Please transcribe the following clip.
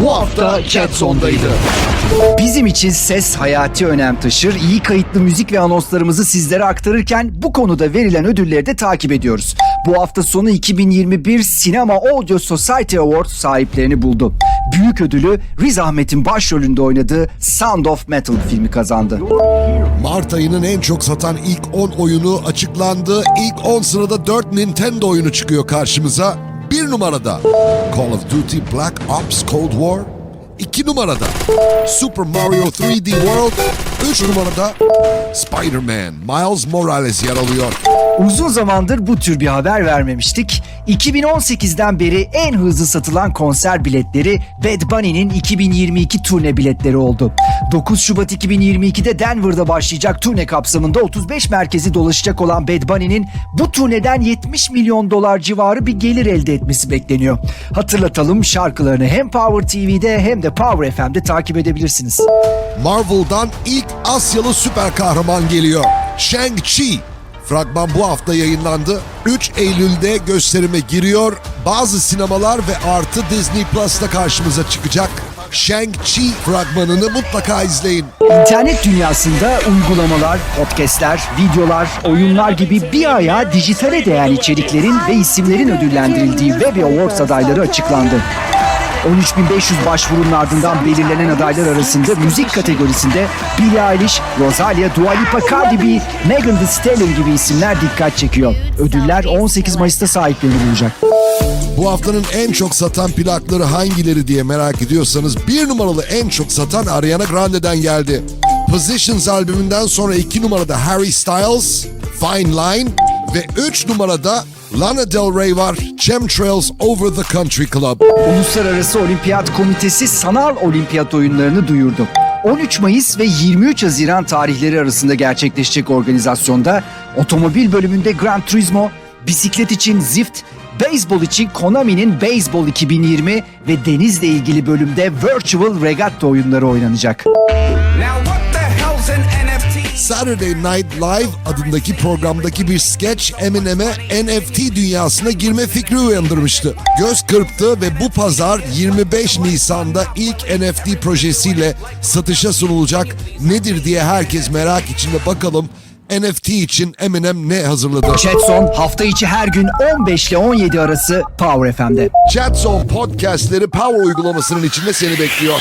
bu hafta Chatson'daydı. Bizim için ses hayati önem taşır. İyi kayıtlı müzik ve anonslarımızı sizlere aktarırken bu konuda verilen ödülleri de takip ediyoruz. Bu hafta sonu 2021 Sinema Audio Society Awards sahiplerini buldu. Büyük ödülü Riz Ahmet'in başrolünde oynadığı Sound of Metal filmi kazandı. Mart ayının en çok satan ilk 10 oyunu açıklandı. İlk 10 sırada 4 Nintendo oyunu çıkıyor karşımıza. 1 numarada Call of Duty Black Ops Cold War. 2 numarada Super Mario 3D World. 3 numarada Spider-Man Miles Morales yer alıyor. Uzun zamandır bu tür bir haber vermemiştik. 2018'den beri en hızlı satılan konser biletleri Bad Bunny'nin 2022 turne biletleri oldu. 9 Şubat 2022'de Denver'da başlayacak turne kapsamında 35 merkezi dolaşacak olan Bad Bunny'nin bu turneden 70 milyon dolar civarı bir gelir elde etmesi bekleniyor. Hatırlatalım şarkılarını hem Power TV'de hem de Power FM'de takip edebilirsiniz. Marvel'dan ilk Asyalı süper kahraman geliyor. Shang-Chi. Fragman bu hafta yayınlandı. 3 Eylül'de gösterime giriyor. Bazı sinemalar ve artı Disney Plus'ta karşımıza çıkacak. Shang-Chi fragmanını mutlaka izleyin. İnternet dünyasında uygulamalar, podcastler, videolar, oyunlar gibi bir ayağı dijitale değen içeriklerin ve isimlerin ödüllendirildiği Webby Awards adayları açıklandı. 13.500 başvurunun ardından belirlenen adaylar arasında müzik kategorisinde Billie Eilish, Rosalia, Dua Lipa, Cardi B, Megan Thee Stallion gibi isimler dikkat çekiyor. Ödüller 18 Mayıs'ta sahiplerini bulacak. Bu haftanın en çok satan plakları hangileri diye merak ediyorsanız bir numaralı en çok satan Ariana Grande'den geldi. Positions albümünden sonra iki numarada Harry Styles, Fine Line ve üç numarada Lana Del Rey var. Chemtrails Over the Country Club. Uluslararası Olimpiyat Komitesi sanal olimpiyat oyunlarını duyurdu. 13 Mayıs ve 23 Haziran tarihleri arasında gerçekleşecek organizasyonda otomobil bölümünde Gran Turismo, bisiklet için Zift, beyzbol için Konami'nin Beyzbol 2020 ve denizle ilgili bölümde Virtual Regatta oyunları oynanacak. Saturday Night Live adındaki programdaki bir sketch Eminem'e NFT dünyasına girme fikri uyandırmıştı. Göz kırptı ve bu pazar 25 Nisan'da ilk NFT projesiyle satışa sunulacak. Nedir diye herkes merak içinde bakalım NFT için Eminem ne hazırladı? Chatson hafta içi her gün 15 ile 17 arası Power FM'de. Chatzone podcastleri Power uygulamasının içinde seni bekliyor.